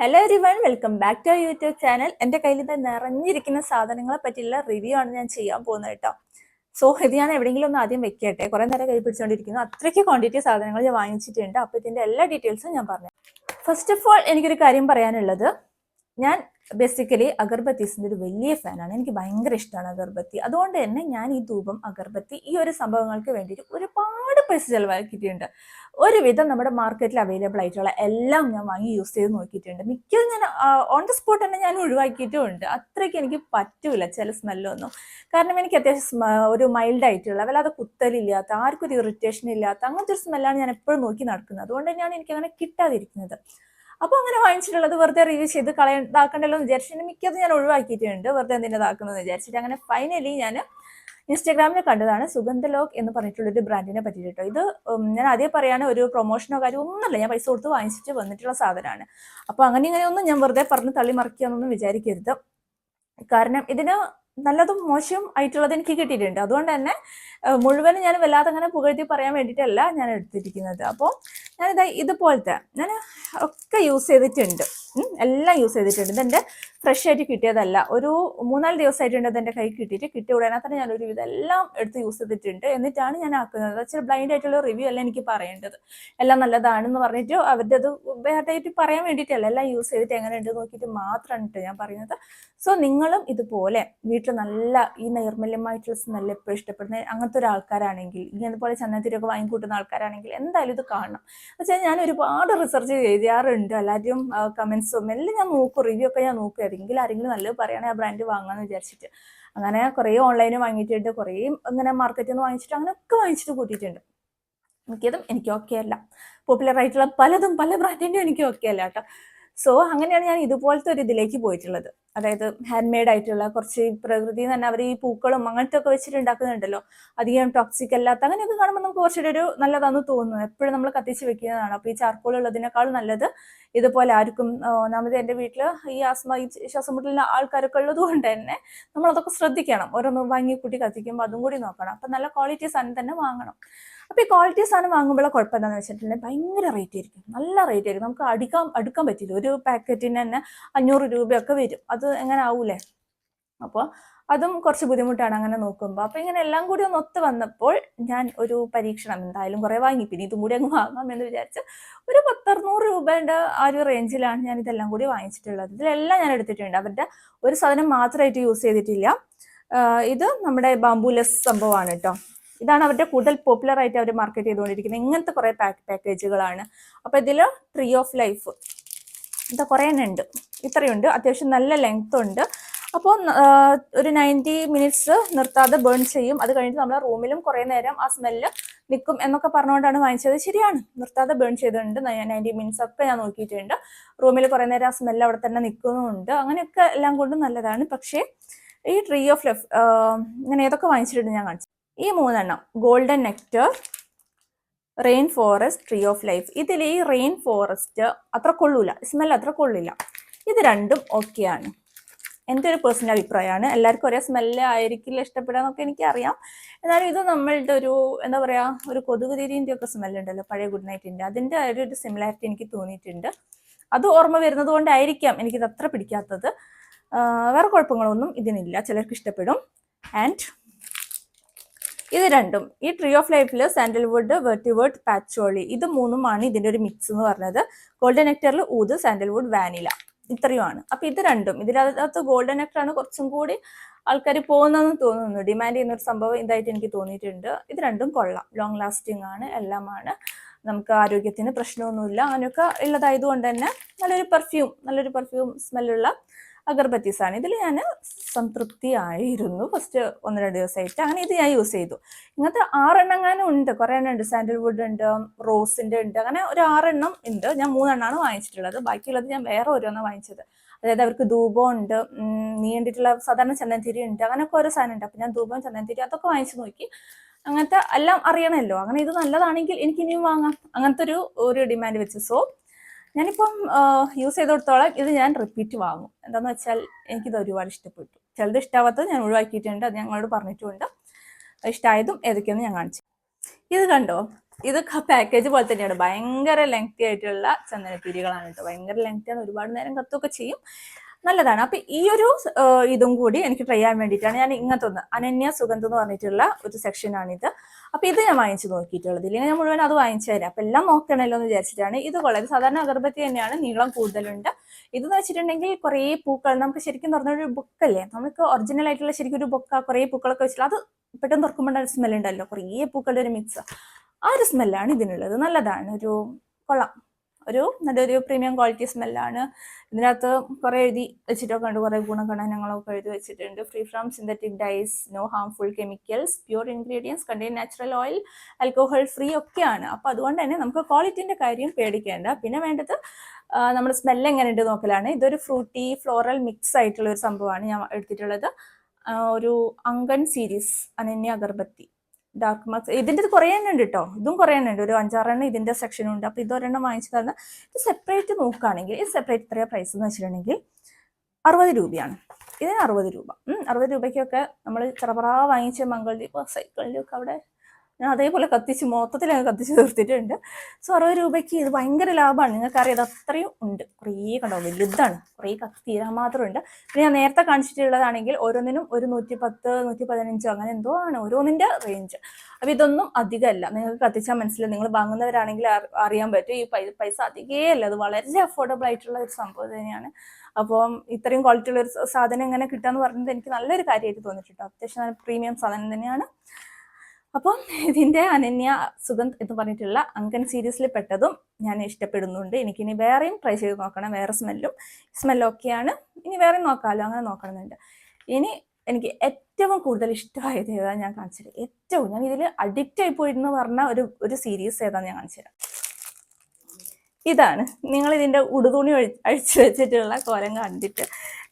Hello everyone welcome back to YouTube channel എന്റെ കയ്യിൽ ഇത് നിറഞ്ഞിരിക്കുന്ന സാധനങ്ങളെ പറ്റിയുള്ള റിവ്യൂ ആണ് ഞാൻ ചെയ്യാൻ പോകുന്നത് കേട്ടോ. സോ ഇത് ഞാൻ എവിടെയെങ്കിലും ഒന്ന് ആദ്യം വെക്കട്ടെ? കുറേ നേരം കൈ പിടിച്ചുകൊണ്ടിരിക്കുന്നു അത്രയ്ക്ക് ക്വാണ്ടിറ്റി സാധനങ്ങൾ ഞാൻ വാങ്ങിച്ചിട്ടുണ്ട്. അപ്പോൾ ഇതിന്റെ എല്ലാ ഡീറ്റെയിൽസും ഞാൻ പറഞ്ഞു ഫസ്റ്റ് ഓഫ് ഓൾ എനിക്കൊരു കാര്യം പറയാനുള്ളത്. ഞാൻ ബേസിക്കലി അഗർബത്തീസിന്റെ ഒരു വലിയ ഫാനാണ് എനിക്ക് ഭയങ്കര ഇഷ്ടമാണ് അഗർബത്തി. അതുകൊണ്ട് തന്നെ ഞാൻ ഈ ധൂപം അഗർബത്തി ഈ ഒരു സംഭവങ്ങൾക്ക് വേണ്ടിയിട്ട് ഒരുപാട് പൈസ ചിലവാക്കിയിട്ടുണ്ട്. ഒരുവിധം നമ്മുടെ മാർക്കറ്റിൽ അവൈലബിൾ ആയിട്ടുള്ള എല്ലാം ഞാൻ വാങ്ങി യൂസ് ചെയ്ത് നോക്കിയിട്ടുണ്ട്. മിക്കതും ഞാൻ ഓൺ ദ സ്പോട്ട് തന്നെ ഞാൻ ഒഴിവാക്കിയിട്ടുമുണ്ട്. അത്രയ്ക്ക് എനിക്ക് പറ്റൂല ചില സ്മെല്ലൊന്നും കാരണം എനിക്ക് അത്യാവശ്യം ഒരു മൈൽഡ് ആയിട്ടുള്ള വല്ലാതെ കുത്തലില്ലാത്ത ആർക്കും ഒരു ഇറിറ്റേഷൻ ഇല്ലാത്ത അങ്ങനത്തെ ഒരു സ്മെല്ലാണ് ഞാൻ എപ്പോഴും നോക്കി നടക്കുന്നത്. അതുകൊണ്ട് തന്നെയാണ് എനിക്ക് അങ്ങനെ കിട്ടാതിരിക്കുന്നത്. അപ്പോൾ അങ്ങനെ വാങ്ങിച്ചിട്ടുള്ളത് വെറുതെ റിവ്യൂ ചെയ്ത് കളയ ഇതാക്കണ്ടല്ലോ എന്ന് വിചാരിച്ചിട്ട് മിക്കതും ഞാൻ ഒഴിവാക്കിയിട്ടുണ്ട്. വെറുതെ എന്തിനാ ഇതാക്കണമെന്ന് വിചാരിച്ചിട്ട് അങ്ങനെ ഫൈനലി ഞാൻ ഇൻസ്റ്റാഗ്രാമിൽ കണ്ടതാണ് സുഗന്ധ ലോക്ക് എന്ന് പറഞ്ഞിട്ടുള്ള ഒരു ബ്രാൻഡിനെ പറ്റിയിട്ട് കേട്ടോ ഇത് ഞാൻ ആദ്യം പറയാണ് ഒരു പ്രൊമോഷനോ കാര്യം ഒന്നുമല്ല. ഞാൻ പൈസ കൊടുത്ത് വാങ്ങിച്ചിട്ട് വന്നിട്ടുള്ള സാധനമാണ്. അപ്പോൾ അങ്ങനെ ഇങ്ങനെയൊന്നും ഞാൻ വെറുതെ പറഞ്ഞ് തള്ളി മറിക്കുകയെന്നൊന്നും വിചാരിക്കരുത്. കാരണം ഇതിന് നല്ലതും മോശവും ആയിട്ടുള്ളത് എനിക്ക് കിട്ടിയിട്ടുണ്ട്. അതുകൊണ്ട് തന്നെ മുഴുവനും ഞാൻ വല്ലാതെ അങ്ങനെ പുകഴ്ത്തി പറയാൻ വേണ്ടിയിട്ടല്ല ഞാൻ എടുത്തിരിക്കുന്നത്. അപ്പോൾ ഞാനിത് ഇതുപോലത്തെ ഞാൻ ഒക്കെ യൂസ് ചെയ്തിട്ടുണ്ട്. എല്ലാം യൂസ് ചെയ്തിട്ടുണ്ട്. ഇതെന്റെ ഫ്രഷ് ആയിട്ട് കിട്ടിയതല്ല. ഒരു മൂന്നാൽ ദിവസമായിട്ടുണ്ട് ഇതെന്റെ കൈ കിട്ടിയിട്ട്. കിട്ടിയ ഉടനെ തന്നെ ഞാനൊരു ഇതെല്ലാം എടുത്ത് യൂസ് ചെയ്തിട്ടുണ്ട്. എന്നിട്ടാണ് ഞാൻ ആക്കുന്നത്. ചില ബ്ലൈൻഡ് ആയിട്ടുള്ള റിവ്യൂ അല്ല എനിക്ക് പറയേണ്ടത്. എല്ലാം നല്ലതാണെന്ന് പറഞ്ഞിട്ട് അവരുടെ അത് ബാഡായിട്ട് പറയാൻ വേണ്ടിയിട്ടല്ല. എല്ലാം യൂസ് ചെയ്തിട്ട് എങ്ങനെയുണ്ട് നോക്കിയിട്ട് മാത്രമാണ് കേട്ടോ ഞാൻ പറയുന്നത്. സോ നിങ്ങളും ഇതുപോലെ വീട്ടിൽ നല്ല ഈ നൈർമല്യമായിട്ടുള്ള സ്മെല്ല് എപ്പോഴും ഇഷ്ടപ്പെടുന്ന അങ്ങനത്തെ ഒരു ആൾക്കാരാണെങ്കിൽ ഇങ്ങനെ പോലെ ചന്ദനത്തിരൊക്കെ വാങ്ങിക്കൂട്ടുന്ന ആൾക്കാരാണെങ്കിൽ എന്തായാലും ഇത് കാണണം. വെച്ചാൽ ഞാൻ ഒരുപാട് റിസർച്ച് ചെയ്യാറുണ്ട് എല്ലാവരും കമൻസും എല്ലാം ഞാൻ നോക്കും റിവ്യൂ ഒക്കെ ഞാൻ നോക്കും. ഏതെങ്കിലും ആരെങ്കിലും നല്ലത് പറയുകയാണെങ്കിൽ ആ ബ്രാൻഡ് വാങ്ങാന്ന് വിചാരിച്ചിട്ട്. അങ്ങനെ കുറേ ഓൺലൈനിൽ വാങ്ങിയിട്ടുണ്ട് കുറേ ഇങ്ങനെ മാർക്കറ്റിൽ നിന്ന് വാങ്ങിച്ചിട്ട് അങ്ങനെയൊക്കെ വാങ്ങിച്ചിട്ട് കൂട്ടിയിട്ടുണ്ട്. മിക്കതും എനിക്ക് ഓക്കെ അല്ല. പോപ്പുലർ ആയിട്ടുള്ള പലതും പല ബ്രാൻഡിന്റെയും എനിക്ക് ഓക്കെ അല്ല കേട്ടോ. സോ അങ്ങനെയാണ് ഞാൻ ഇതുപോലത്തെ ഒരു ഇതിലേക്ക് പോയിട്ടുള്ളത്. അതായത് ഹാൻഡ് മെയ്ഡ് ആയിട്ടുള്ള കുറച്ച് പ്രകൃതി തന്നെ അവർ ഈ പൂക്കളും അങ്ങനത്തെ ഒക്കെ വെച്ചിട്ട് ഉണ്ടാക്കുന്നുണ്ടല്ലോ. അധികം ടോക്സിക് അല്ലാത്ത അങ്ങനെയൊക്കെ കാണുമ്പോൾ നമുക്ക് കുറച്ചുകൂടി ഒരു നല്ലതാണെന്ന് തോന്നുന്നു. എപ്പോഴും നമ്മൾ കത്തിച്ച് വെക്കുന്നതാണ്. അപ്പോൾ ഈ ചാർക്കോൾ ഉള്ളതിനേക്കാൾ നല്ലത് ഇതുപോലെ ആർക്കും ഒന്നാമത് എന്റെ വീട്ടിൽ ഈ ആസ്മ ഈ ശ്വാസം മുട്ടലിന്റെ ആൾക്കാരൊക്കെ ഉള്ളത് കൊണ്ട് തന്നെ നമ്മളതൊക്കെ ശ്രദ്ധിക്കണം. ഓരോന്ന് വാങ്ങി കൂട്ടി കത്തിക്കുമ്പോൾ അതും കൂടി നോക്കണം. അപ്പം നല്ല ക്വാളിറ്റി സാധനം തന്നെ വാങ്ങണം. അപ്പോൾ ഈ ക്വാളിറ്റി സാധനം വാങ്ങുമ്പോൾ കുഴപ്പം വെച്ചിട്ടുണ്ടെങ്കിൽ ഭയങ്കര റേറ്റ് ആയിരിക്കും. നല്ല റേറ്റ് ആയിരിക്കും. നമുക്ക് അടുക്കാൻ അടുക്കാൻ പറ്റില്ല. ഒരു പാക്കറ്റിന് തന്നെ അഞ്ഞൂറ് രൂപയൊക്കെ വരും. അത് എങ്ങനെ ആവൂലേ? അപ്പോൾ അതും കുറച്ച് ബുദ്ധിമുട്ടാണ് അങ്ങനെ നോക്കുമ്പോൾ അപ്പോൾ ഇങ്ങനെ എല്ലാം കൂടി ഒന്ന് ഒത്ത് വന്നപ്പോൾ ഞാൻ ഒരു പരീക്ഷണം എന്തായാലും കുറേ വാങ്ങി. പിന്നെ ഇതും കൂടി അങ്ങ് വാങ്ങാം എന്ന് വിചാരിച്ച് ഒരു പത്തറുന്നൂറ് രൂപയുടെ ആ ഒരു റേഞ്ചിലാണ് ഞാൻ ഇതെല്ലാം കൂടി വാങ്ങിച്ചിട്ടുള്ളത്. ഇതിലെല്ലാം ഞാൻ എടുത്തിട്ടുണ്ട്. അവരുടെ ഒരു സാധനം മാത്രമായിട്ട് യൂസ് ചെയ്തിട്ടില്ല. ഇത് നമ്മുടെ ബാംബുലെസ് സംഭവമാണ് കേട്ടോ ഇതാണ് അവരുടെ കൂടുതൽ പോപ്പുലർ ആയിട്ട് അവർ മാർക്കറ്റ് ചെയ്തുകൊണ്ടിരിക്കുന്നത്. ഇങ്ങനത്തെ കുറേ പാക്ക് പാക്കേജുകളാണ് അപ്പോൾ ഇതിൽ ട്രീ ഓഫ് ലൈഫ് ഇത് കുറേ എണ്ണം ഉണ്ട്. ഇത്രയുണ്ട്. അത്യാവശ്യം നല്ല ലെങ്ത് ഉണ്ട്. അപ്പോൾ ഒരു നയന്റി മിനിറ്റ്സ് നിർത്താതെ ബേൺ ചെയ്യും. അത് കഴിഞ്ഞിട്ട് നമ്മളെ റൂമിലും കുറേ നേരം ആ സ്മെല്ല് നിൽക്കും എന്നൊക്കെ പറഞ്ഞുകൊണ്ടാണ് വാങ്ങിച്ചത്. ശരിയാണ്. നിർത്താതെ ബേൺ ചെയ്തിട്ടുണ്ട്. നയന്റി മിനിറ്റ്സ് ഒക്കെ ഞാൻ നോക്കിയിട്ടുണ്ട്. റൂമിൽ കുറേ നേരം ആ സ്മെല്ല് അവിടെ തന്നെ നിൽക്കുന്നുമുണ്ട് അങ്ങനെയൊക്കെ എല്ലാം കൊണ്ടും നല്ലതാണ്. പക്ഷേ ഈ ട്രീ ഓഫ് ലൈഫ് ഇങ്ങനെ ഏതൊക്കെ വാങ്ങിച്ചിട്ടുണ്ട് ഞാൻ കാണിച്ചു ഈ മൂന്നെണ്ണം golden nectar rain forest tree of life ഇതിൽ ഈ റെയിൻ ഫോറസ്റ്റ് അത്ര കൊള്ളൂല സ്മെൽ അത്ര കൊള്ളില്ല ഇത് രണ്ടും ഓക്കെയാണ് എന്റെ ഒരു പേഴ്സണൽ അഭിപ്രായമാണ്. എല്ലാവർക്കും ഒരേ സ്മെല്ല് ആയിരിക്കില്ല ഇഷ്ടപ്പെടുക എന്നൊക്കെ എനിക്കറിയാം. എന്നാലും ഇത് നമ്മളുടെ ഒരു എന്താ പറയുക ഒരു കൊതുക് തിരിന്റെ ഒക്കെ സ്മെല്ലുണ്ടല്ലോ പഴയ ഗുഡ് നൈറ്റിന്റെ അതിന്റെ ഒരു സിമിലാരിറ്റി എനിക്ക് തോന്നിയിട്ടുണ്ട്. അത് ഓർമ്മ വരുന്നത് കൊണ്ടായിരിക്കാം എനിക്കിത് അത്ര പിടിക്കാത്തത്. വേറെ കുഴപ്പങ്ങളൊന്നും ഇതിനില്ല. ചിലർക്ക് ഇഷ്ടപ്പെടും. ആൻഡ് ഇത് രണ്ടും. ഈ ട്രീ ഓഫ് ലൈഫിൽ സാൻഡൽവുഡ് വെർട്ടിവേർഡ് പാച്ചോളി ഇത് മൂന്നുമാണ് ഇതിന്റെ ഒരു മിക്സ് എന്ന് പറഞ്ഞത്. ഗോൾഡൻ നെക്ടറിൽ ഊത് സാൻഡൽവുഡ് വാനില ഇത്രയുമാണ്. അപ്പൊ ഇത് രണ്ടും. ഇതിനകത്ത് ഗോൾഡൻ നെക്ടർ ആണ് കുറച്ചും കൂടി ആൾക്കാർ പോകുന്നതെന്ന് തോന്നുന്നു. ഡിമാൻഡ് ചെയ്യുന്ന ഒരു സംഭവം ഇതായിട്ട് എനിക്ക് തോന്നിയിട്ടുണ്ട്. ഇത് രണ്ടും കൊള്ളാം. ലോങ് ലാസ്റ്റിംഗ് ആണ് എല്ലാമാണ്. നമുക്ക് ആരോഗ്യത്തിന് പ്രശ്നമൊന്നുമില്ല. അങ്ങനെയൊക്കെ ഉള്ളതായതുകൊണ്ട് തന്നെ നല്ലൊരു പെർഫ്യൂം നല്ലൊരു പെർഫ്യൂം സ്മെല്ലുള്ള അഗർബത്തീസ് ആണ് ഇതിൽ ഞാൻ സംതൃപ്തി സംതൃപ്തിയായിരുന്നു ഫസ്റ്റ് ഒന്ന് രണ്ട് ദിവസമായിട്ട് അങ്ങനെ ഇത് ഞാൻ യൂസ് ചെയ്തു. ഇങ്ങനത്തെ ആറെണ്ണങ്ങാനും ഉണ്ട്. കുറേ എണ്ണം ഉണ്ട്. സാൻഡൽവുഡ് ഉണ്ട് റോസിന്റെ ഉണ്ട്. അങ്ങനെ ഒരു ആറെണ്ണം ഉണ്ട്. ഞാൻ മൂന്നെണ്ണമാണ് വാങ്ങിച്ചിട്ടുള്ളത്. ബാക്കിയുള്ളത് ഞാൻ വേറെ ഓരോന്നാണ് വാങ്ങിച്ചത്. അതായത് അവർക്ക് ധൂപം ഉണ്ട് നീണ്ടിട്ടുള്ള സാധാരണ ചന്ദനത്തിരി ഉണ്ട്. അങ്ങനെയൊക്കെ ഓരോ സാധനം ഉണ്ട്. അപ്പം ഞാൻ ധൂപം ചന്ദനത്തിരി അതൊക്കെ വാങ്ങിച്ചു നോക്കി. അങ്ങനത്തെ എല്ലാം അറിയണമല്ലോ. അങ്ങനെ ഇത് നല്ലതാണെങ്കിൽ എനിക്ക് ഇനിയും വാങ്ങാം. അങ്ങനത്തെ ഒരു ഒരു ഡിമാൻഡ് വെച്ച്. സോ ഞാനിപ്പം യൂസ് ചെയ്തെടുത്തോളം ഇത് ഞാൻ റിപ്പീറ്റ് വാങ്ങും. എന്താണെന്ന് വെച്ചാൽ എനിക്കിത് ഒരുപാട് ഇഷ്ടപ്പെട്ടു. ചിലത് ഇഷ്ടാവാത്തത് ഞാൻ ഒഴിവാക്കിയിട്ടുണ്ട് അത് ഞങ്ങളോട് പറഞ്ഞിട്ടുമുണ്ട് ഇഷ്ടമായതും ഏതൊക്കെയെന്ന് ഞാൻ കാണിച്ചു. ഇത് കണ്ടോ? ഇത് പാക്കേജ് പോലെ തന്നെയാണ്. ഭയങ്കര ലെങ്തി ആയിട്ടുള്ള ചന്ദനപ്പീരികളാണ് കേട്ടോ. ഭയങ്കര ലെങ്തി ആണ്. ഒരുപാട് നേരം കത്തുമൊക്കെ ചെയ്യും. നല്ലതാണ്. അപ്പൊ ഈ ഒരു ഇതും കൂടി എനിക്ക് ട്രൈ ചെയ്യാൻ വേണ്ടിയിട്ടാണ് ഞാൻ ഇങ്ങനത്തെ ഒന്ന് അനന്യ സുഗന്ധം എന്ന് പറഞ്ഞിട്ടുള്ള ഒരു സെക്ഷനാണിത് അപ്പൊ ഇത് ഞാൻ വാങ്ങിച്ചു നോക്കിയിട്ടുള്ളത്. ഇല്ലെങ്കിൽ ഞാൻ മുഴുവൻ അത് വാങ്ങിച്ചു തരാം. അപ്പൊ എല്ലാം നോക്കണല്ലോ എന്ന് വിചാരിച്ചിട്ടാണ് ഇത് കൊള്ളത് സാധാരണ അഗർബത്തി തന്നെയാണ് നീളം കൂടുതലുണ്ട്. ഇതെന്ന് വെച്ചിട്ടുണ്ടെങ്കിൽ കുറേ പൂക്കൾ നമുക്ക് ശരിക്കും തുറന്നൊരു ബുക്ക് അല്ലേ? നമുക്ക് ഒറിജിനൽ ആയിട്ടുള്ള ശരിക്കും ഒരു ബുക്ക കുറേ പൂക്കളൊക്കെ വെച്ചിട്ട് അത് പെട്ടെന്ന് തുറക്കുമ്പോൾ സ്മെൽ ഉണ്ടല്ലോ. കുറേ പൂക്കളുടെ ഒരു മിക്സ് ആ ഒരു സ്മെല്ലാണ് ഇതിനുള്ളത്. നല്ലതാണ്. ഒരു കൊള്ളാം. ഒരു നല്ലൊരു പ്രീമിയം ക്വാളിറ്റി സ്മെല്ലാണ് ഇതിനകത്ത് കുറേ എഴുതി വെച്ചിട്ടൊക്കെ ഉണ്ട്. കുറേ ഗുണഗണനങ്ങളൊക്കെ എഴുതി വെച്ചിട്ടുണ്ട്. Free from synthetic dyes no harmful chemicals pure ingredients contain natural oil alcohol free ഒക്കെയാണ്. അപ്പോൾ അതുകൊണ്ട് തന്നെ നമുക്ക് ക്വാളിറ്റിന്റെ കാര്യം പേടിക്കേണ്ട. പിന്നെ വേണ്ടത് നമ്മുടെ സ്മെല്ല് എങ്ങനെ ഉണ്ട് നോക്കലാണ്. ഇതൊരു ഫ്രൂട്ടി ഫ്ലോറൽ മിക്സ് ആയിട്ടുള്ള ഒരു സംഭവമാണ് ഞാൻ എടുത്തിട്ടുള്ളത്. ഒരു അങ്കൺ series Ananya agarbatti. Dark marks ഇതിന്റെ ഇത് കുറേ എണ്ണം കേട്ടോ ഇതും കുറേ എണ്ണം ഉണ്ട്. ഒരു അഞ്ചാറെണ്ണം ഇതിന്റെ സെക്ഷനും ഉണ്ട്. അപ്പോൾ ഇതൊരെണ്ണം വാങ്ങിച്ചു തരുന്ന ഇത് സെപ്പറേറ്റ് നോക്കുകയാണെങ്കിൽ ഇത് സെപ്പറേറ്റ് ഇത്രയാണ് പ്രൈസ് എന്ന് വെച്ചിട്ടുണ്ടെങ്കിൽ അറുപത് രൂപയാണ്. ഇതിന് അറുപത് രൂപ. അറുപത് രൂപയ്ക്കൊക്കെ നമ്മൾ ചെറുപറ വാങ്ങിച്ച മംഗൾദ്വീപ് സൈക്കിളിലൊക്കെ അവിടെ ഞാൻ അതേപോലെ കത്തിച്ച് മൊത്തത്തിൽ അങ്ങ് കത്തിച്ച് തീർത്തിട്ടുണ്ട്. സോ അറുപത് രൂപയ്ക്ക് ഇത് ഭയങ്കര ലാഭമാണ് നിങ്ങൾക്കറിയാം അത് അത്രയും ഉണ്ട്. കുറേ കണ്ടോ? വലുതാണ്. കുറേ കത്തിരാൻ മാത്രമുണ്ട്. പിന്നെ ഞാൻ നേരത്തെ കാണിച്ചിട്ടുള്ളതാണെങ്കിൽ ഓരോന്നിനും ഒരു നൂറ്റി പത്ത് നൂറ്റി പതിനഞ്ചോ അങ്ങനെ എന്തോ ആണ്. ഓരോന്നിന്റെ റേഞ്ച് അപ്പോൾ ഇതൊന്നും അധികമല്ല. നിങ്ങൾക്ക് കത്തിച്ചാൽ മനസ്സിലായി നിങ്ങൾ വാങ്ങുന്നവരാണെങ്കിൽ അറിയാൻ പറ്റും. ഈ പൈസ അധികേ അല്ല അത് വളരെ അഫോർഡബിൾ ആയിട്ടുള്ള ഒരു സംഭവം തന്നെയാണ്. അപ്പം ഇത്രയും ക്വാളിറ്റി ഉള്ള ഒരു സാധനം എങ്ങനെ കിട്ടാന്ന് പറഞ്ഞത് എനിക്ക് നല്ലൊരു കാര്യമായിട്ട് തോന്നിയിട്ടുണ്ട്. അത്യാവശ്യം നല്ല പ്രീമിയം സാധനം തന്നെയാണ്. അപ്പം ഇതിന്റെ അനന്യ സുഗന്ധ് എന്ന് പറഞ്ഞിട്ടുള്ള അങ്കൻ സീരീസിൽ പെട്ടതും ഞാൻ ഇഷ്ടപ്പെടുന്നുണ്ട്. എനിക്കിനി വേറെയും ട്രൈ ചെയ്ത് നോക്കണം. വേറെ സ്മെല്ലും സ്മെല്ലൊക്കെയാണ് ഇനി വേറെയും നോക്കാമല്ലോ അങ്ങനെ നോക്കണമെന്നുണ്ട്. ഇനി എനിക്ക് ഏറ്റവും കൂടുതൽ ഇഷ്ടമായത് ഏതാണ് ഞാൻ കാണിച്ചത് ഏറ്റവും ഞാൻ ഇതിൽ അഡിക്റ്റ് ആയി പോയിരുന്നു പറഞ്ഞ ഒരു ഒരു സീരീസ് ഏതാന്ന് ഞാൻ കാണിച്ചു തരാം. ഇതാണ്. നിങ്ങൾ ഇതിന്റെ ഉടുതുണി അഴിച്ചു വെച്ചിട്ടുള്ള കോലം കണ്ടിട്ട്.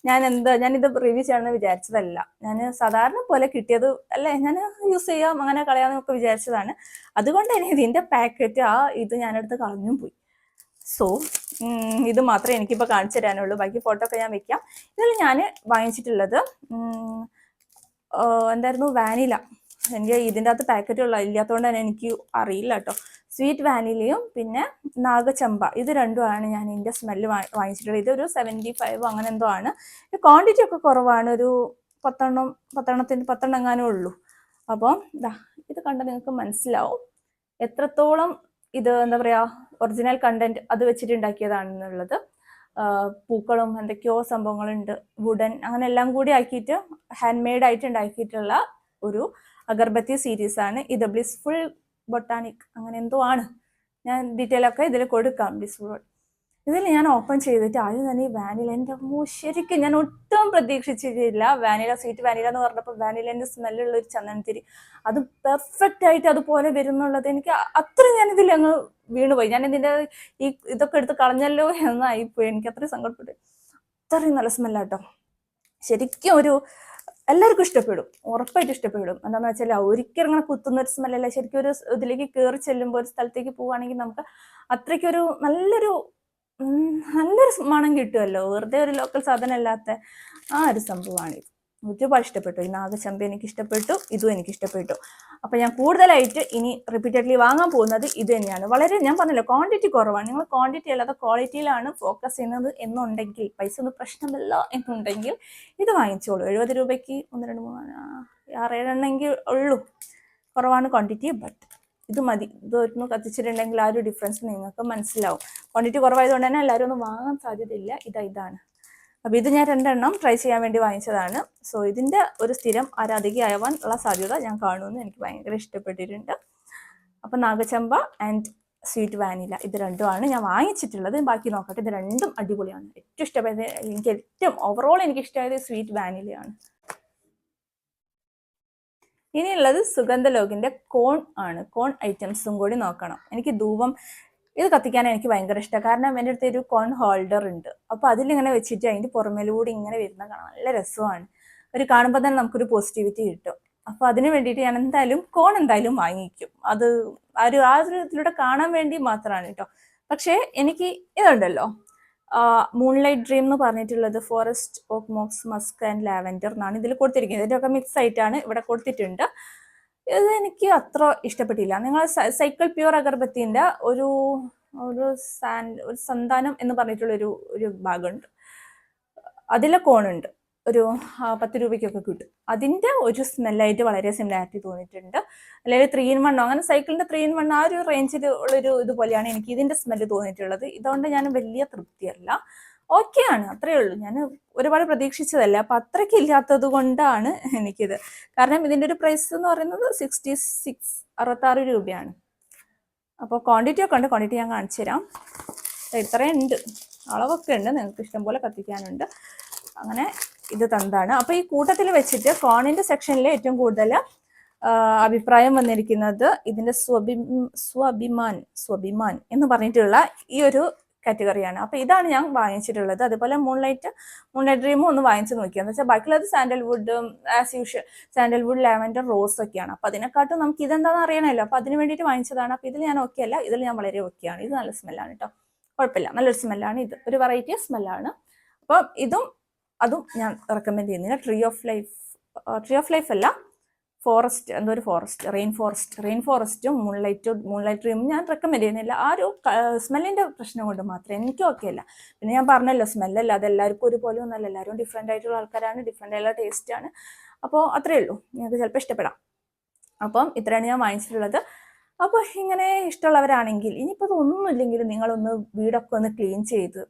ഞാൻ എന്താ ഞാൻ ഇത് റിവ്യൂ ചെയ്യണമെന്ന് വിചാരിച്ചതല്ല. ഞാൻ സാധാരണ പോലെ കിട്ടിയത് അല്ലേ ഞാൻ യൂസ് ചെയ്യാം അങ്ങനെ കളയാമെന്നൊക്കെ വിചാരിച്ചതാണ്. അതുകൊണ്ട് തന്നെ ഇതിന്റെ പാക്കറ്റ് ആ ഇത് ഞാനെടുത്ത് കളഞ്ഞും പോയി. സോ ഇത് മാത്രമേ എനിക്കിപ്പോൾ കാണിച്ചു തരാനുള്ളൂ. ബാക്കി ഫോട്ടോ ഒക്കെ ഞാൻ വെക്കാം. ഇതിൽ ഞാൻ വാങ്ങിച്ചിട്ടുള്ളത് എന്തായിരുന്നു വാനില എനിക്ക് ഇതിന്റെ അകത്ത് പാക്കറ്റുള്ള ഇല്ലാത്തതുകൊണ്ട് തന്നെ എനിക്ക് അറിയില്ല കേട്ടോ. സ്വീറ്റ് വാനിലയും പിന്നെ നാഗചമ്പ. ഇത് രണ്ടുമാണ് ഞാൻ ഇതിന്റെ സ്മെല്ല് വാങ്ങിച്ചിട്ടുള്ളത്. ഇതൊരു സെവന്റി ഫൈവ് അങ്ങനെ എന്തോ ആണ്. ക്വാണ്ടിറ്റി ഒക്കെ കുറവാണ്. ഒരു പത്തെണ്ണം പത്തെണ്ണത്തിന് പത്തെണ്ണം എങ്ങാനേ ഉള്ളൂ. അപ്പോൾ ദാ ഇത് കണ്ടാൽ നിങ്ങൾക്ക് മനസ്സിലാവും. എത്രത്തോളം ഇത് എന്താ പറയുക ഒറിജിനൽ കണ്ടന്റ് അത് വെച്ചിട്ട് ഉണ്ടാക്കിയതാണെന്നുള്ളത്. പൂക്കളും എന്തൊക്കെയോ സംഭവങ്ങളുണ്ട്. വുഡൻ അങ്ങനെ എല്ലാം കൂടി ആക്കിയിട്ട് ഹാൻഡ് മെയ്ഡ് ആയിട്ട് ഉണ്ടാക്കിയിട്ടുള്ള ഒരു അഗർബത്തി സീരീസാണ് ഇത് ബ്ലിസ്ഫുൾ ബൊട്ടാണിക് അങ്ങനെ എന്തോ ആണ്. ഞാൻ ഡീറ്റെയിൽ ഒക്കെ ഇതിൽ കൊടുക്കാം ബ്ലിസ്ഫുൾ ഇതിൽ ഞാൻ ഓപ്പൺ ചെയ്തിട്ട് ആദ്യം തന്നെ ഈ വാനില എന്റെ അമ്മോ ശരിക്കും ഞാൻ ഒട്ടും പ്രതീക്ഷിച്ചിട്ടില്ല. വാനില സ്വീറ്റ് വാനില എന്ന് പറഞ്ഞപ്പോൾ വാനിലേന്റെ സ്മെല്ലുള്ള ഒരു ചന്ദനത്തിരി. അത് പെർഫെക്റ്റ് ആയിട്ട് അതുപോലെ വരുന്നുള്ളത് എനിക്ക് അത്ര ഞാൻ ഇതിൽ അങ്ങ് വീണുപോയി. ഞാൻ ഇതിന്റെ ഈ ഇതൊക്കെ എടുത്ത് കളഞ്ഞല്ലോ എന്നായിപ്പോയി. എനിക്ക് അത്രയും സങ്കടപ്പെട്ടു. അത്രയും നല്ല സ്മെല്ലാട്ടോ ശരിക്കും ഒരു എല്ലാവർക്കും ഇഷ്ടപ്പെടും. ഉറപ്പായിട്ട് ഇഷ്ടപ്പെടും. എന്താണെന്ന് വെച്ചാൽ ഒരിക്കലും ഇങ്ങനെ കുത്തുന്ന ഒരു സ്മെല്ലല്ല ശരിക്കും ഒരു ഇതിലേക്ക് കയറി ചെല്ലുമ്പോൾ ഒരു സ്ഥലത്തേക്ക് പോവുകയാണെങ്കിൽ നമുക്ക് അത്രയ്ക്കൊരു നല്ലൊരു നല്ലൊരു മണം കിട്ടുമല്ലോ വെറുതെ ഒരു ലോക്കൽ സാധനം അല്ലാത്ത ആ ഒരു സംഭവമാണിത് ഒരുപാട് ഇഷ്ടപ്പെട്ടു. ഈ നാഗചമ്പ എനിക്ക് ഇഷ്ടപ്പെട്ടു ഇതും എനിക്ക് ഇഷ്ടപ്പെട്ടു അപ്പോൾ ഞാൻ കൂടുതലായിട്ട് ഇനി റിപ്പീറ്റഡ്ലി വാങ്ങാൻ പോകുന്നത് ഇത് തന്നെയാണ്. വളരെ ഞാൻ പറഞ്ഞല്ലോ ക്വാണ്ടിറ്റി കുറവാണ്. നിങ്ങൾ ക്വാണ്ടിറ്റി അല്ലാതെ ക്വാളിറ്റിയിലാണ് ഫോക്കസ് ചെയ്യുന്നത് എന്നുണ്ടെങ്കിൽ പൈസ ഒന്നും പ്രശ്നമില്ല എന്നുണ്ടെങ്കിൽ ഇത് വാങ്ങിച്ചോളൂ. എഴുപത് രൂപയ്ക്ക് ഒന്ന് രണ്ട് മൂന്ന് ആറേഴെണ്ണെങ്കിൽ ഉള്ളൂ. കുറവാണ് ക്വാണ്ടിറ്റി ബട്ട് ഇത് മതി. ഇതൊന്ന് കത്തിച്ചിട്ടുണ്ടെങ്കിൽ ആ ഒരു ഡിഫറൻസ് നിങ്ങൾക്ക് മനസ്സിലാവും. ക്വാണ്ടിറ്റി കുറവായതുകൊണ്ട് തന്നെ എല്ലാവരും ഒന്നും വാങ്ങാൻ സാധ്യതയില്ല. ഇതാ ഇതാണ്. അപ്പോൾ ഇത് ഞാൻ രണ്ടെണ്ണം ട്രൈ ചെയ്യാൻ വേണ്ടി വാങ്ങിച്ചതാണ്. സോ ഇതിന്റെ ഒരു സ്ഥിരം ആരാധികയാവാൻ ഉള്ള സാധ്യത ഞാൻ കാണുമെന്ന് എനിക്ക് ഭയങ്കര ഇഷ്ടപ്പെട്ടിട്ടുണ്ട്. അപ്പോൾ നാഗചമ്പ ആൻഡ് സ്വീറ്റ് വാനില ഇത് രണ്ടുമാണ് ഞാൻ വാങ്ങിച്ചിട്ടുള്ളത്. ബാക്കി നോക്കട്ടെ ഇത് രണ്ടും അടിപൊളിയാണ്. ഏറ്റവും ഇഷ്ടപ്പെട്ട എനിക്ക് ഏറ്റവും ഓവറോൾ എനിക്ക് ഇഷ്ടമായത് സ്വീറ്റ് വാനിലയാണ് ഇനിയുള്ളത് സുഗന്ധലോകിന്റെ കോൺ ആണ്. കോൺ ഐറ്റംസും കൂടി നോക്കണം. എനിക്ക് ധൂപം ഇത് കത്തിക്കാൻ എനിക്ക് ഭയങ്കര ഇഷ്ടമാണ് കാരണം എന്റെ അടുത്ത് ഒരു കോൺ ഹോൾഡർ ഉണ്ട്. അപ്പോൾ അതിലിങ്ങനെ വെച്ചിട്ട് അതിന്റെ പുറമേലൂടെ ഇങ്ങനെ വരുന്ന കാണാൻ നല്ല രസമാണ്. ഒരു കാണുമ്പോൾ തന്നെ നമുക്കൊരു പോസിറ്റിവിറ്റി കിട്ടും. അപ്പോൾ അതിന് വേണ്ടിയിട്ട് ഞാൻ എന്തായാലും കോൺ എന്തായാലും വാങ്ങിക്കും. അത് ആ ഒരു ആ ഒരു ഇതിലൂടെ കാണാൻ വേണ്ടി മാത്രമാണ് കേട്ടോ. പക്ഷേ എനിക്ക് ഇതുണ്ടല്ലോ. മൂൺലൈറ്റ് ഡ്രീം എന്ന് പറഞ്ഞിട്ടുള്ളത് forest oak moss musk and lavender എന്നാണ് ഇതിൽ കൊടുത്തിരിക്കുന്നത്. ഇതിന്റെയൊക്കെ മിക്സ് ആയിട്ടാണ് ഇവിടെ കൊടുത്തിട്ടുണ്ട്. ഇത് എനിക്ക് അത്ര ഇഷ്ടപ്പെട്ടില്ല. നിങ്ങൾ സൈക്കിൾ പ്യൂർ അഗർബത്തിന്റെ ഒരു ഒരു സാൻഡ് ഒരു സന്താനം എന്ന് പറഞ്ഞിട്ടുള്ളൊരു ഒരു ഭാഗമുണ്ട്. അതിലെ കോണുണ്ട്. ഒരു പത്ത് രൂപയ്ക്കൊക്കെ കിട്ടും. അതിന്റെ ഒരു സ്മെല്ലായിട്ട് വളരെ സിമിലാരിറ്റി തോന്നിയിട്ടുണ്ട്. അല്ലെങ്കിൽ ത്രീ ഇൻ വണ്ണോ അങ്ങനെ സൈക്കിളിന്റെ ത്രീ ഇൻ വൺ ആ ഒരു റേഞ്ചിൽ ഉള്ളൊരു ഇതുപോലെയാണ് എനിക്ക് ഇതിന്റെ സ്മെല്ല് തോന്നിയിട്ടുള്ളത്. ഇതുകൊണ്ട് ഞാൻ വലിയ തൃപ്തിയല്ല. ഓക്കെയാണ് അത്രയേ ഉള്ളൂ. ഞാൻ ഒരുപാട് പ്രതീക്ഷിച്ചതല്ല. അപ്പം അത്രയ്ക്ക് ഇല്ലാത്തത് കൊണ്ടാണ് എനിക്കിത്. കാരണം ഇതിന്റെ ഒരു പ്രൈസ് എന്ന് പറയുന്നത് സിക്സ്റ്റി സിക്സ് അറുപത്താറ് രൂപയാണ്. അപ്പോൾ ക്വാണ്ടിറ്റി ഒക്കെ ഉണ്ട്. ക്വാണ്ടിറ്റി ഞാൻ കാണിച്ചു തരാം. ഇത്രയും ഉണ്ട്. അളവൊക്കെ ഉണ്ട്. നിങ്ങൾക്ക് ഇഷ്ടംപോലെ കത്തിക്കാനുണ്ട്. അങ്ങനെ ഇത് തന്നതാണ്. അപ്പോൾ ഈ കൂട്ടത്തിൽ വെച്ചിട്ട് കോണിന്റെ സെക്ഷനിൽ ഏറ്റവും കൂടുതൽ അഭിപ്രായം വന്നിരിക്കുന്നത് ഇതിന്റെ സ്വഭി സ്വഭിമാൻ സ്വഭിമാൻ എന്ന് പറഞ്ഞിട്ടുള്ള ഈ ഒരു കാറ്റഗറിയാണ് അപ്പോൾ ഇതാണ് ഞാൻ വാങ്ങിച്ചിട്ടുള്ളത്. അതുപോലെ മൂൺലൈറ്റ് മൂൺലൈറ്റ് ഡ്രീമും ഒന്ന് വാങ്ങിച്ച് നോക്കിയെന്ന് വെച്ചാൽ ബാക്കിയുള്ളത് സാൻഡൽവുഡും as usual sandalwood lavender rose ഒക്കെയാണ്. അപ്പോൾ അതിനെക്കാട്ടും നമുക്ക് ഇതെന്താണെന്ന് അറിയണമല്ലോ അപ്പോൾ അതിന് വേണ്ടിയിട്ട് വാങ്ങിച്ചതാണ്. അപ്പോൾ ഇതിൽ ഞാൻ ഓക്കെ അല്ല. ഇതിൽ ഞാൻ വളരെ ഓക്കെയാണ് ഇത് നല്ല സ്മെല്ലാണ് കേട്ടോ കുഴപ്പമില്ല. നല്ലൊരു സ്മെല്ലാണ് ഇത്. ഒരു വെറൈറ്റി സ്മെല്ലാണ് അപ്പോൾ ഇതും അതും ഞാൻ റെക്കമെൻഡ് ചെയ്യുന്നില്ല. Tree of life tree of life അല്ല. ഫോറസ്റ്റ് എന്തോ ഒരു ഫോറസ്റ്റ് റെയിൻ ഫോറസ്റ്റ് റെയിൻ ഫോറസ്റ്റും മൂൺലൈറ്റും മൂൺലൈറ്റ് റൂമും ഞാൻ റെക്കമെൻഡ് ചെയ്യുന്നില്ല. ആ ഒരു സ്മെല്ലിന്റെ പ്രശ്നം കൊണ്ട് മാത്രമേ എനിക്കും ഓക്കെ അല്ല. പിന്നെ ഞാൻ പറഞ്ഞല്ലോ സ്മെല്ലല്ല അത് എല്ലാവർക്കും ഒരുപോലെ ഒന്നല്ല എല്ലാവരും ഡിഫറെന്റ് ആയിട്ടുള്ള ആൾക്കാരാണ് ഡിഫറെന്റ് ആയിട്ടുള്ള ടേസ്റ്റാണ് അപ്പോൾ അത്രയേ ഉള്ളൂ. നിങ്ങൾക്ക് ചിലപ്പോൾ ഇഷ്ടപ്പെടാം. അപ്പം ഇത്രയാണ് ഞാൻ വാങ്ങിച്ചിട്ടുള്ളത്. അപ്പോൾ ഇങ്ങനെ ഇഷ്ടമുള്ളവരാണെങ്കിൽ ഇനിയിപ്പോൾ അതൊന്നുമില്ലെങ്കിലും നിങ്ങളൊന്ന് വീടൊക്കെ ഒന്ന് ക്ലീൻ ചെയ്ത്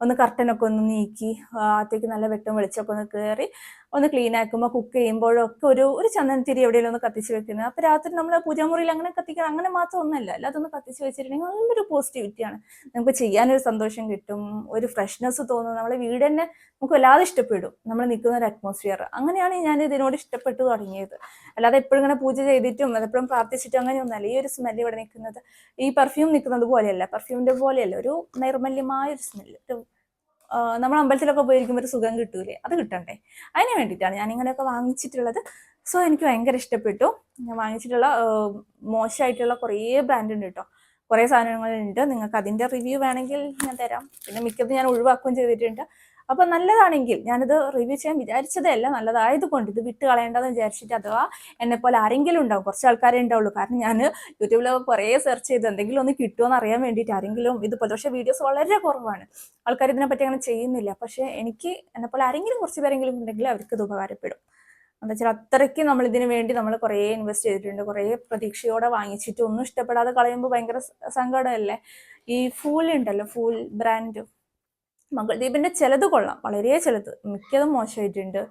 ഒന്ന് കർട്ടനൊക്കെ ഒന്ന് നീക്കി അകത്തേക്ക് നല്ല വെട്ടം വെളിച്ചമൊക്കെ ഒന്ന് കയറി ഒന്ന് ക്ലീൻ ആക്കുമ്പോൾ കുക്ക് ചെയ്യുമ്പോഴൊക്കെ ഒരു ഒരു ചന്ദനത്തിരി എവിടെയെങ്കിലും ഒന്ന് കത്തിച്ച് വെക്കുന്നത്. അപ്പോൾ രാത്രി നമ്മൾ പൂജാമുറിയിൽ അങ്ങനെ കത്തിക്കണം. അങ്ങനെ മാത്രം ഒന്നല്ല. അല്ലാതൊന്ന് കത്തിച്ച് വെച്ചിട്ടുണ്ടെങ്കിൽ നല്ലൊരു പോസിറ്റിവിറ്റിയാണ് നമുക്ക് ചെയ്യാനൊരു സന്തോഷം കിട്ടും. ഒരു ഫ്രഷ്നെസ് തോന്നും. നമ്മളെ വീട് തന്നെ നമുക്ക് വല്ലാതെ ഇഷ്ടപ്പെടും. നമ്മൾ നിൽക്കുന്ന ഒരു അറ്റ്മോസ്ഫിയർ അങ്ങനെയാണ് ഞാൻ ഇതിനോട് ഇഷ്ടപ്പെട്ടു തുടങ്ങിയത്. അല്ലാതെ എപ്പോഴും ഇങ്ങനെ പൂജ ചെയ്തിട്ടും അതെപ്പോഴും പ്രാർത്ഥിച്ചിട്ടും അങ്ങനെയൊന്നല്ല ഈ ഒരു സ്മെല്ല് ഇവിടെ നിൽക്കുന്നത് ഈ പെർഫ്യൂം നിൽക്കുന്നത് പോലെയല്ല. പെർഫ്യൂമിന്റെ പോലെയല്ല. ഒരു നൈർമല്യമായ ഒരു സ്മെല്ല് നമ്മൾ അമ്പലത്തിലൊക്കെ പോയിരിക്കുമ്പോൾ ഒരു സുഖം കിട്ടൂലേ? അത് കിട്ടണ്ടേ? അതിന് വേണ്ടിയിട്ടാണ് ഞാൻ ഇങ്ങനെയൊക്കെ വാങ്ങിച്ചിട്ടുള്ളത്. സോ എനിക്ക് ഭയങ്കര ഇഷ്ടപ്പെട്ടു. ഞാൻ വാങ്ങിച്ചിട്ടുള്ള മോശമായിട്ടുള്ള കുറേ ബ്രാൻഡ് ഉണ്ട് കേട്ടോ കുറേ സാധനങ്ങളുണ്ട്. നിങ്ങൾക്ക് അതിന്റെ റിവ്യൂ വേണമെങ്കിൽ ഞാൻ തരാം. പിന്നെ മിക്കതും ഞാൻ ഒഴിവാക്കുകയും ചെയ്തിട്ടുണ്ട്. അപ്പോൾ നല്ലതാണെങ്കിൽ ഞാനിത് റിവ്യൂ ചെയ്യാൻ വിചാരിച്ചതല്ല നല്ലതായത് കൊണ്ട് ഇത് വിട്ട് കളയേണ്ടതെന്ന് വിചാരിച്ചിട്ട് അഥവാ എന്നെ പോലെ ആരെങ്കിലും ഉണ്ടാവും കുറച്ച് ആൾക്കാരെ ഉണ്ടാവുള്ളൂ. കാരണം ഞാൻ യൂട്യൂബിലൊക്കെ കുറേ സെർച്ച് ചെയ്ത് എന്തെങ്കിലും ഒന്ന് കിട്ടുമോ അറിയാൻ വേണ്ടിയിട്ട് ആരെങ്കിലും ഇതുപോലെ പക്ഷേ വീഡിയോസ് വളരെ കുറവാണ്. ആൾക്കാർ ഇതിനെപ്പറ്റി അങ്ങനെ ചെയ്യുന്നില്ല. പക്ഷേ എനിക്ക് എന്നെ പോലെ ആരെങ്കിലും കുറച്ച് പേരെങ്കിലും ഉണ്ടെങ്കിൽ അവർക്ക് ഇത് ഉപകാരപ്പെടും. എന്താ വെച്ചാൽ അത്രയ്ക്ക് നമ്മൾ ഇതിന് വേണ്ടി നമ്മൾ കുറേ ഇൻവെസ്റ്റ് ചെയ്തിട്ടുണ്ട്. കുറേ പ്രതീക്ഷയോടെ വാങ്ങിച്ചിട്ട് ഒന്നും ഇഷ്ടപ്പെടാതെ കളയുമ്പോൾ ഭയങ്കര സങ്കടമല്ലേ? ഈ ഫൂൽ ഉണ്ടല്ലോ ഫൂൽ ബ്രാൻഡ് മംഗൾദീപിന്റെ ചിലത് കൊള്ളാം. വളരെ ചിലത്. മിക്കതും മോശമായിട്ടുണ്ട്.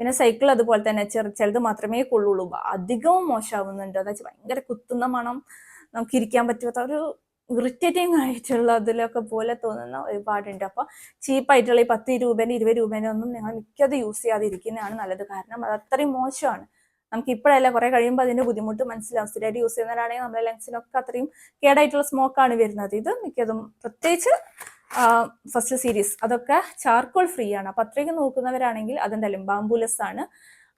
പിന്നെ സൈക്കിൾ അതുപോലെ തന്നെ ചെറു ചിലത് മാത്രമേ കൊള്ളുള്ളൂ. അധികവും മോശമാവുന്നുണ്ട്. അതായത് ഭയങ്കര കുത്തുന്ന മണം നമുക്ക് ഇരിക്കാൻ പറ്റാത്ത ഒരു ഇറിറ്റേറ്റിംഗ് ആയിട്ടുള്ള അതിലൊക്കെ പോലെ തോന്നുന്ന ഒരുപാടുണ്ട്. അപ്പോൾ ചീപ്പായിട്ടുള്ള ഈ പത്ത് രൂപേന്റെ ഇരുപത് രൂപേന്റെ ഒന്നും നിങ്ങൾ മിക്കത് യൂസ് ചെയ്യാതിരിക്കുന്നതാണ് നല്ലത്. കാരണം അത് അത്രയും മോശമാണ്. നമുക്ക് ഇപ്പോഴല്ല കുറെ കഴിയുമ്പോൾ അതിന്റെ ബുദ്ധിമുട്ട് മനസ്സിലാവും. സ്ഥിരമായിട്ട് യൂസ് ചെയ്യുന്നവരാണെങ്കിൽ നമ്മുടെ ലങ്സിനൊക്കെ അത്രയും കേടായിട്ടുള്ള സ്മോക്കാണ് വരുന്നത്. ഇത് മിക്കതും പ്രത്യേകിച്ച് ഫസ്റ്റ് സീരീസ് അതൊക്കെ ചാർക്കോൾ ഫ്രീ ആണ്. അപ്പം അത്രയ്ക്ക് നോക്കുന്നവരാണെങ്കിൽ അതെന്തായാലും ബാംബുലസ് ആണ്.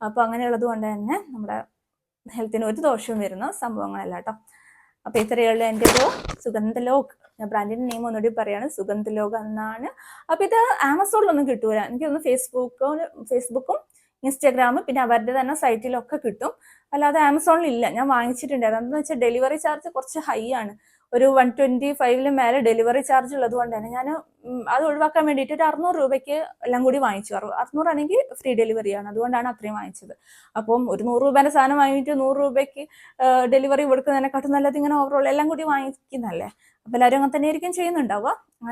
അപ്പോൾ അങ്ങനെയുള്ളത് കൊണ്ട് തന്നെ നമ്മുടെ ഹെൽത്തിന് ഒരു ദോഷവും വരുന്ന സംഭവങ്ങളല്ല കേട്ടോ അപ്പോൾ ഇത്രയുള്ള എന്റെ സുഗന്ധലോക് ഞാൻ ബ്രാൻഡിന്റെ നെയിം ഒന്നുകൂടി പറയാണ്. സുഗന്ധലോക് എന്നാണ്. അപ്പോൾ ഇത് ആമസോണിലൊന്നും കിട്ടൂല. എനിക്കൊന്ന് ഫേസ്ബുക്കും ഫേസ്ബുക്കും ഇൻസ്റ്റാഗ്രാം പിന്നെ അവരുടെ തന്നെ സൈറ്റിലൊക്കെ കിട്ടും. അല്ലാതെ ആമസോണിൽ ഇല്ല ഞാൻ വാങ്ങിച്ചിട്ടുണ്ട് അതെന്താണെന്ന് വെച്ചാൽ ഡെലിവറി ചാർജ് കുറച്ച് ഹൈ ആണ്. ഒരു വൺ ട്വന്റി ഫൈവിന് മേലെ ഡെലിവറി ചാർജ് ഉള്ളത് കൊണ്ട് തന്നെ ഞാൻ അത് ഒഴിവാക്കാൻ വേണ്ടിയിട്ട് ഒരു അറുന്നൂറ് രൂപയ്ക്ക് എല്ലാം കൂടി വാങ്ങിച്ചു. അറു അറുന്നൂറാണെങ്കിൽ ഫ്രീ ഡെലിവറി ആണ്. അതുകൊണ്ടാണ് അത്രയും വാങ്ങിച്ചത്. അപ്പം ഒരു നൂറ് രൂപേന്റെ സാധനം വാങ്ങിയിട്ട് നൂറ് രൂപയ്ക്ക് ഡെലിവറി കൊടുക്കുന്നതിനെക്കാട്ടും നല്ലത് ഇങ്ങനെ ഓവറോൾ എല്ലാം കൂടി വാങ്ങിക്കുന്നല്ലേ അപ്പോൾ എല്ലാവരും അങ്ങനെ തന്നെ ആയിരിക്കും ചെയ്യുന്നുണ്ടാവുക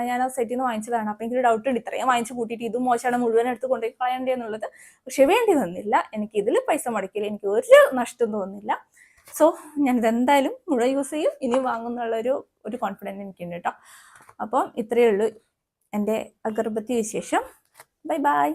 ഞാൻ ആ സൈറ്റിൽ നിന്ന് വാങ്ങിച്ചതാണ്. അപ്പോൾ എനിക്കൊരു ഡൗട്ട് ഉണ്ട്. ഇത്രയും വാങ്ങിച്ച് കൂട്ടിയിട്ട് ഇതും മോശമാണ് മുഴുവൻ എടുത്ത് കൊണ്ടുപോയി കളയണ്ടേ എന്നുള്ളത്. പക്ഷെ വേണ്ടി വന്നില്ല എനിക്ക് ഇതിൽ പൈസ മുടക്കില്ല എനിക്ക് ഒരു നഷ്ടം തോന്നുന്നില്ല. സോ ഞാനിത് എന്തായാലും മുഴ യൂസ് ചെയ്യും. ഇനി വാങ്ങുന്നുള്ളൊരു ഒരു കോൺഫിഡന്റ് എനിക്കുണ്ട് കേട്ടോ അപ്പം ഇത്രയേ ഉള്ളൂ എന്റെ അഗർബത്തി വിശേഷം. Bye bye